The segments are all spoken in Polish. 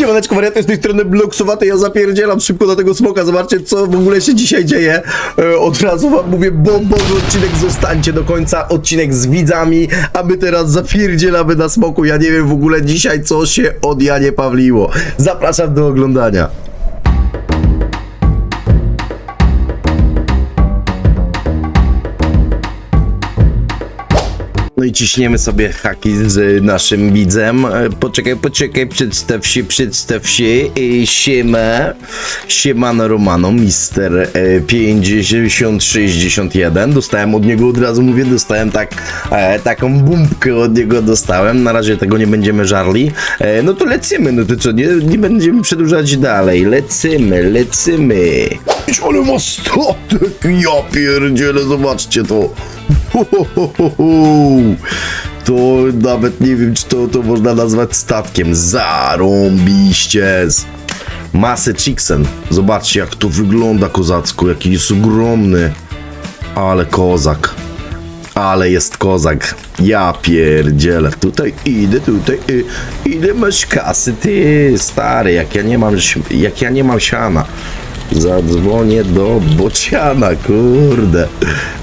Siemaneczko wariaty, z tej strony Bloksowaty, ja zapierdzielam szybko do tego smoka, zobaczcie co w ogóle się dzisiaj dzieje. E, od razu wam mówię, bombowy odcinek, zostańcie do końca, odcinek z widzami, a my teraz zapierdzielamy na smoku, ja nie wiem w ogóle dzisiaj co się od Janie Pawliło. Zapraszam do oglądania. No i ciśniemy sobie haki z naszym widzem. E, Poczekaj, poczekaj, przedstaw się, przedstaw się. E, Siema. Siemano Romano, mister e, 5061. Dostałem od niego od razu, mówię, dostałem tak, e, taką bumpkę od niego dostałem. Na razie tego nie będziemy żarli. E, no to lecimy, no to co, nie, nie będziemy przedłużać dalej. Lecymy, lecymy. Ale ma statek, ja pierdzielę, zobaczcie to. To nawet nie wiem, czy to, to można nazwać statkiem. Zarąbiście. Masę Chicksen. Zobaczcie, jak to wygląda kozacko, jaki jest ogromny. Ale kozak. Ale jest kozak. Ja pierdzielę. Tutaj idę, tutaj y, idę masz kasy, ty stary, jak ja nie mam, jak ja nie mam siana. Zadzwonię do bociana, kurde.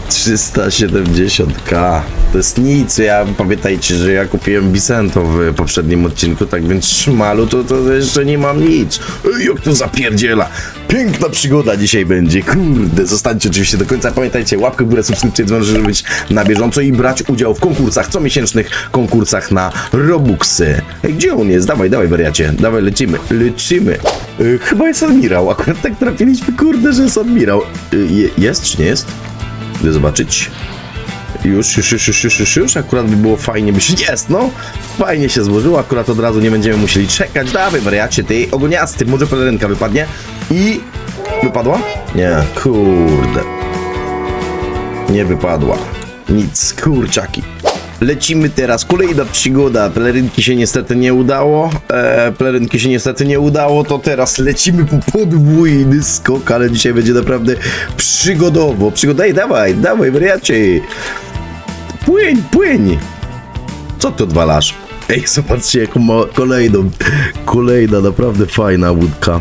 370k. To jest nic, ja pamiętajcie, że ja kupiłem Bicento w poprzednim odcinku, tak więc szmalu to, to jeszcze nie mam nic. Ej, jak to zapierdziela. Piękna przygoda dzisiaj będzie, kurde. Zostańcie oczywiście do końca. Pamiętajcie, łapkę w górę, subskrypcję, dzwon, żeby być na bieżąco i brać udział w konkursach, comiesięcznych konkursach na Robuxy. Ej, gdzie on jest? Dawaj, dawaj, wariacie. Dawaj, lecimy, lecimy. Y, chyba jest admirał. Akurat tak trafiliśmy, kurde, że jest admirał. Je, jest czy nie jest? Idę zobaczyć. Już, już, już, już, już, już, już. Akurat by było fajnie, by się... Jest, no! Fajnie się złożyło, akurat od razu nie będziemy musieli czekać. Dawaj, wariacie, ty ogoniasty, może pelerynka wypadnie. I... Wypadła? Nie, kurde. Nie wypadła. Nic, kurczaki. Lecimy teraz, kolejna przygoda. Pelerynki się niestety nie udało. E, pelerynki się niestety nie udało, to teraz lecimy po podwójny skok, ale dzisiaj będzie naprawdę przygodowo. Przygoda, Ej, dawaj, dawaj, wariacie. Płyń, płyń. Co ty odwalasz? Ej, zobaczcie, jaką ma kolejną, kolejna naprawdę fajna łódka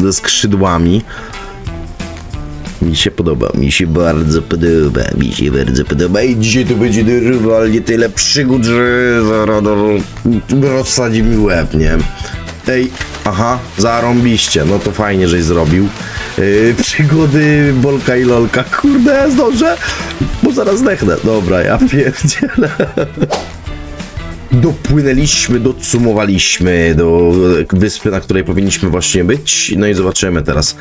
ze skrzydłami. Mi się podoba, mi się bardzo podoba, mi się bardzo podoba i dzisiaj to będzie normalnie tyle przygód, że zaraz no, rozsadzi mi łeb, nie? Ej, aha, zarąbiście, no to fajnie, żeś zrobił. Yy, przygody Bolka i Lolka, kurde, zdążę? Bo zaraz zdechnę. Dobra, ja pierdzielę. Dopłynęliśmy, documowaliśmy do wyspy, na której powinniśmy właśnie być. No i zobaczymy teraz.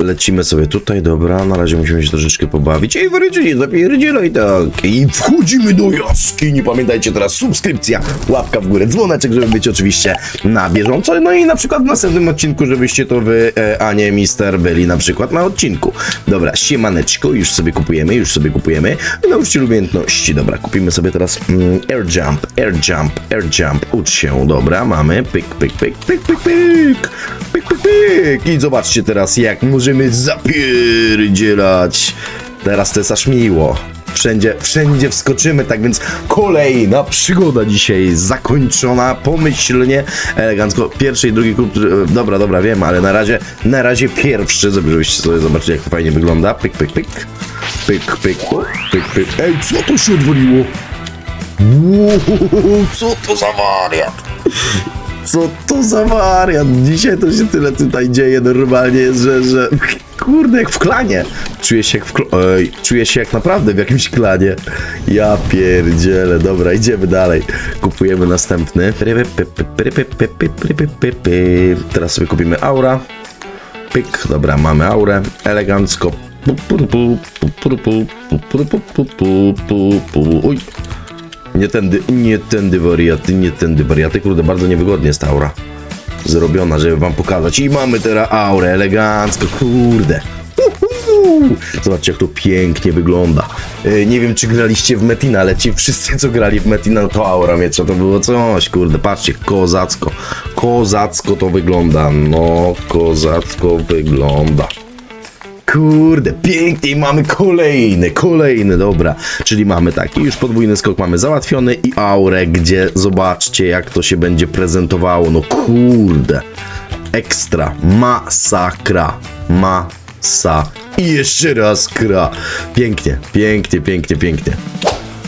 Lecimy sobie tutaj, dobra, na razie musimy się troszeczkę pobawić. Ej, wariacie, nie zapierdzielaj tak. I wchodzimy do jaskini. Pamiętajcie teraz, subskrypcja, łapka w górę, dzwoneczek, żeby być oczywiście na bieżąco. No i na przykład w następnym odcinku, żebyście to wy, e, a nie Mister byli na przykład na odcinku. Dobra, siemaneczko, już sobie kupujemy, już sobie kupujemy. Nauczyciel umiejętności, dobra, kupimy sobie teraz mm, air jump, air jump, air jump. Ucz się, dobra, mamy, pyk, pyk, pyk, pyk, pyk, pyk, pyk, pyk, pyk. I zobaczcie teraz, jak możemy zapierdzielać. Teraz to jest aż miło. Wszędzie, wszędzie wskoczymy, tak więc kolejna przygoda dzisiaj zakończona pomyślnie, elegancko. Pierwszy i drugi klub, dobra, dobra, wiem, ale na razie, na razie pierwszy, żebyście sobie zobaczyli, jak to fajnie wygląda. Pyk, pyk, pyk. Pyk, pyk, pyk, pyk. Ej, co to się odwaliło? Wow, co to za wariat? Co to za wariat? Dzisiaj to się tyle tutaj dzieje normalnie, że, że... Kurde, jak w klanie. Czuję się jak w kl- Ej, czuję się jak naprawdę w jakimś klanie. Ja pierdzielę. Dobra, idziemy dalej. Kupujemy następny. Teraz sobie kupimy aura. Pyk, dobra, mamy aurę. Elegancko. Nie tędy, nie tędy wariaty, nie tędy wariaty. Kurde, bardzo niewygodnie jest aura. Zrobiona, żeby wam pokazać. I mamy teraz aurę, elegancko, kurde. Zobaczcie, jak to pięknie wygląda. E, Nie wiem, czy graliście w Metina, ale ci wszyscy, co grali w Metina, to aura miecza, to było coś, kurde, patrzcie, kozacko. Kozacko to wygląda, no, kozacko wygląda. Kurde, pięknie i mamy kolejny, kolejny, dobra. Czyli mamy taki, już podwójny skok mamy załatwiony i aurę, gdzie zobaczcie jak to się będzie prezentowało. No kurde, ekstra, masakra, masa i jeszcze raz kra. Pięknie, pięknie, pięknie, pięknie.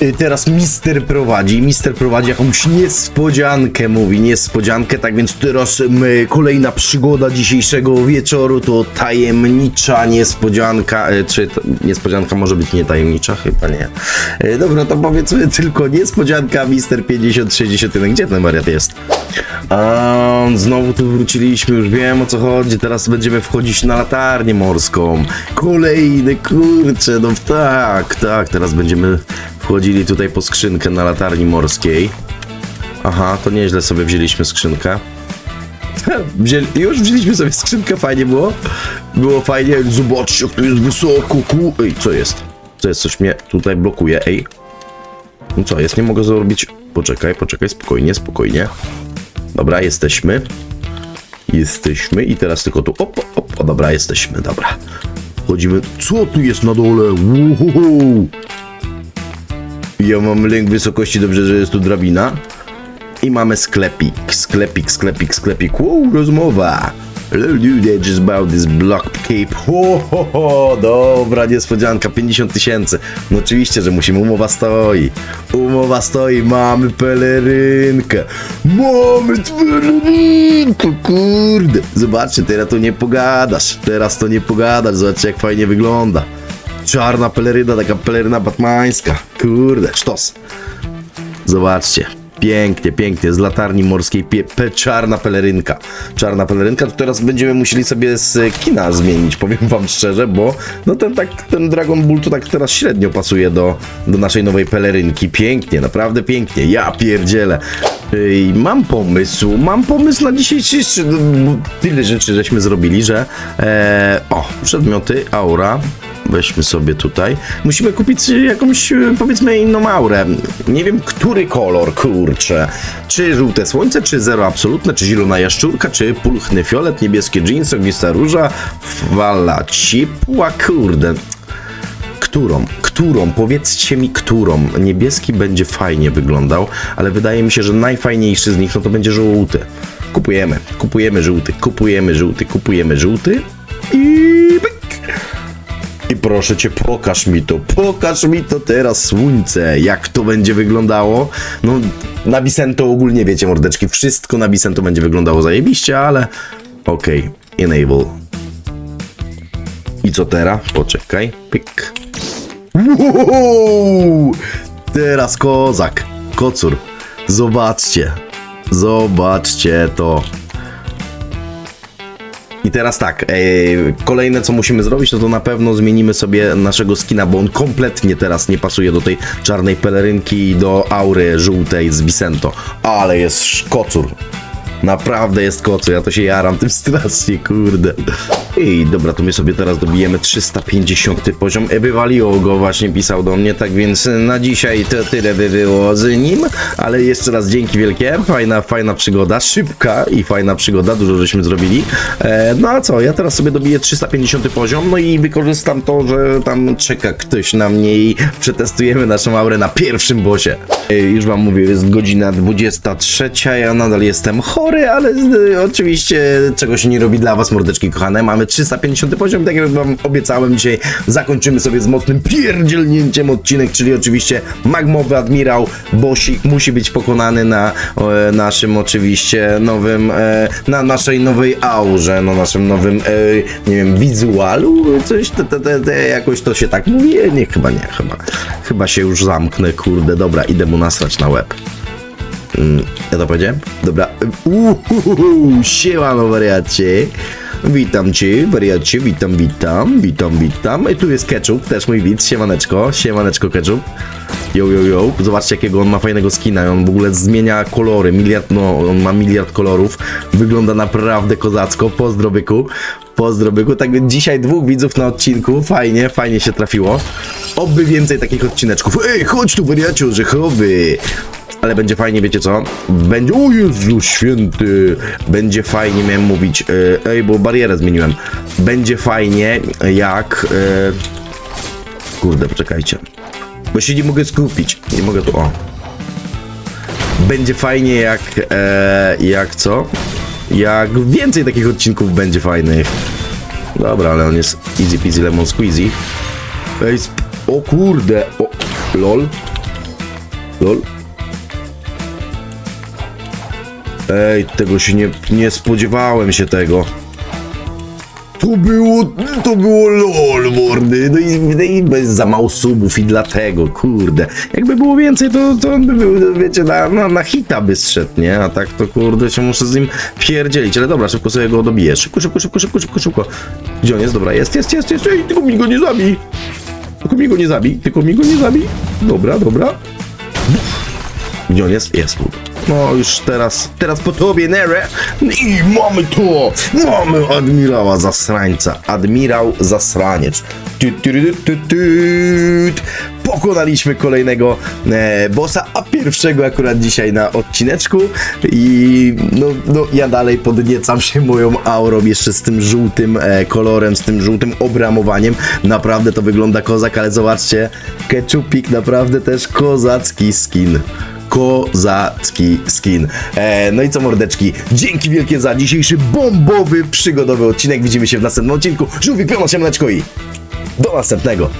Y, Teraz Mister prowadzi. Mister prowadzi jakąś niespodziankę, mówi niespodziankę, tak więc teraz kolejna przygoda dzisiejszego wieczoru to tajemnicza niespodzianka. E, Czy niespodzianka może być nie tajemnicza? Chyba nie. E, Dobra, to powiedzmy tylko niespodzianka Mister 5061. Gdzie ten wariat jest? A, znowu tu wróciliśmy, już wiem o co chodzi. Teraz będziemy wchodzić na latarnię morską. Kolejny, kurczę, no tak, tak. Teraz będziemy wchodzili tutaj po skrzynkę na latarni morskiej. Aha, to nieźle sobie wzięliśmy skrzynkę. Wzięli, już wzięliśmy sobie skrzynkę, fajnie było. Było fajnie, zobaczcie jak to jest wysoko, ku... Ej, co jest? Co jest? Coś mnie tutaj blokuje, ej. No co jest? Nie mogę zrobić... Poczekaj, poczekaj, spokojnie, spokojnie. Dobra, jesteśmy. Jesteśmy i teraz tylko tu, op, op, dobra, jesteśmy, dobra. Chodzimy, co tu jest na dole? Uhuhu. Ja mam lęk wysokości, dobrze, że jest tu drabina. I mamy sklepik, sklepik, sklepik, sklepik. Wow, rozmowa. Hello dude, just about this block cape. Ho, ho, ho, dobra niespodzianka, 50 tysięcy. No oczywiście, że musimy, umowa stoi. Umowa stoi, mamy pelerynkę. Mamy pelerynkę, kurde. Zobaczcie, teraz to nie pogadasz. Teraz to nie pogadasz, zobaczcie jak fajnie wygląda. Czarna peleryna, taka peleryna batmańska. Kurde, sztos. Zobaczcie. Pięknie, pięknie, z latarni morskiej pie, pe, czarna pelerynka. Czarna pelerynka, to teraz będziemy musieli sobie z kina zmienić, powiem wam szczerze, bo no ten tak, ten Dragon Ball to tak teraz średnio pasuje do, do naszej nowej pelerynki. Pięknie, naprawdę pięknie, ja pierdzielę. Ej, mam pomysł, mam pomysł na dzisiejszy, tyle rzeczy żeśmy zrobili, że e, o, przedmioty, aura, Weźmy sobie tutaj. Musimy kupić jakąś, e, powiedzmy, inną aurę. Nie wiem, który kolor, kurczę. Czy żółte słońce, czy zero absolutne, czy zielona jaszczurka, czy pulchny fiolet, niebieskie jeans, ognista róża, fala ciepła, kurde. Którą? Którą? Powiedzcie mi, którą. Niebieski będzie fajnie wyglądał, ale wydaje mi się, że najfajniejszy z nich no to będzie żółty. Kupujemy, kupujemy żółty, kupujemy żółty, kupujemy żółty i. I proszę cię, pokaż mi to, pokaż mi to teraz słońce, jak to będzie wyglądało. No, na Bicento ogólnie wiecie, mordeczki, wszystko na Bicento będzie wyglądało zajebiście, ale okej, enable. I co teraz? Poczekaj. Wow! Teraz kozak, kocur. Zobaczcie, zobaczcie to. I teraz tak, e, kolejne co musimy zrobić, no to na pewno zmienimy sobie naszego skina, bo on kompletnie teraz nie pasuje do tej czarnej pelerynki i do aury żółtej z Vicento. Ale jest kocur. Naprawdę jest kocur, ja to się jaram tym strasznie, kurde. I dobra, to my sobie teraz dobijemy 350 poziom. E, Wywaliło go, właśnie pisał do mnie, tak więc na dzisiaj to tyle by było z nim, ale jeszcze raz dzięki wielkie, fajna, fajna przygoda, szybka i fajna przygoda, dużo żeśmy zrobili. E, no a co, ja teraz sobie dobiję 350 poziom, no i wykorzystam to, że tam czeka ktoś na mnie i przetestujemy naszą aurę na pierwszym bosie. E, już wam mówię, jest godzina 23, ja nadal jestem chory, ale e, oczywiście czego się nie robi dla was, mordeczki kochane. Mamy 350 poziom, tak jak wam obiecałem dzisiaj, zakończymy sobie z mocnym pierdzielnięciem odcinek, czyli oczywiście magmowy admirał Bosik musi być pokonany na e, naszym oczywiście nowym, e, na naszej nowej aurze, na naszym nowym, e, nie wiem, wizualu, coś, te, te, te, te, jakoś to się tak mówi, E, nie, chyba nie, chyba, chyba się już zamknę, kurde, dobra, idę mu nasrać na łeb. Ja to powiedziałem? Dobra. Uhuhu, siemano wariacie. Witam cię, wariacie, witam, witam, witam, witam. I tu jest Ketchup, też mój widz, siemaneczko, siemaneczko Ketchup. Yo, yo, yo, zobaczcie jakiego on ma fajnego skina, on w ogóle zmienia kolory, miliard, no, on ma miliard kolorów, wygląda naprawdę kozacko, pozdro byku, pozdro byku, tak dzisiaj dwóch widzów na odcinku, fajnie, fajnie się trafiło. Oby więcej takich odcineczków. Ej, chodź tu wariacie orzechowy! Ale będzie fajnie, wiecie co? Będzie, o Jezu święty, będzie fajnie, miałem mówić, e, ej, bo barierę zmieniłem. Będzie fajnie, jak, e, kurde, poczekajcie, bo się nie mogę skupić, nie mogę tu, o. Będzie fajnie jak, e, jak co? Jak więcej takich odcinków będzie fajnych. Dobra, ale on jest easy peasy lemon squeezy. Ej, o kurde, o, lol. Lol. Ej, tego się nie, nie spodziewałem się tego. To było, to było lol, mordy. No i, no i bez za mało subów i dlatego, kurde. Jakby było więcej, to, to on by był, wiecie, na, na, na hita by zszedł, nie? A tak to, kurde, się muszę z nim pierdzielić. Ale dobra, szybko sobie go dobiję. Szybko, szybko, szybko, szybko, szybko, szybko. Gdzie on jest? Dobra, jest, jest, jest, jest. Ej, tylko mi go nie zabij. Tylko mi go nie zabij, tylko mi go nie zabij. Dobra, dobra. Gdzie on jest? Jest tu. No już teraz, teraz po tobie, Nere. I mamy to! Mamy admirała zasrańca. Admirał zasraniec. Tu, tu, tu, tu. Pokonaliśmy kolejnego e, bossa, a pierwszego akurat dzisiaj na odcineczku. I no, no ja dalej podniecam się moją aurą jeszcze z tym żółtym e, kolorem, z tym żółtym obramowaniem. Naprawdę to wygląda kozak, ale zobaczcie, keczupik naprawdę też kozacki skin kozacki skin. E, no i co mordeczki, dzięki wielkie za dzisiejszy bombowy, przygodowy odcinek. Widzimy się w następnym odcinku. Żółwik, piona, siemleczko i do następnego.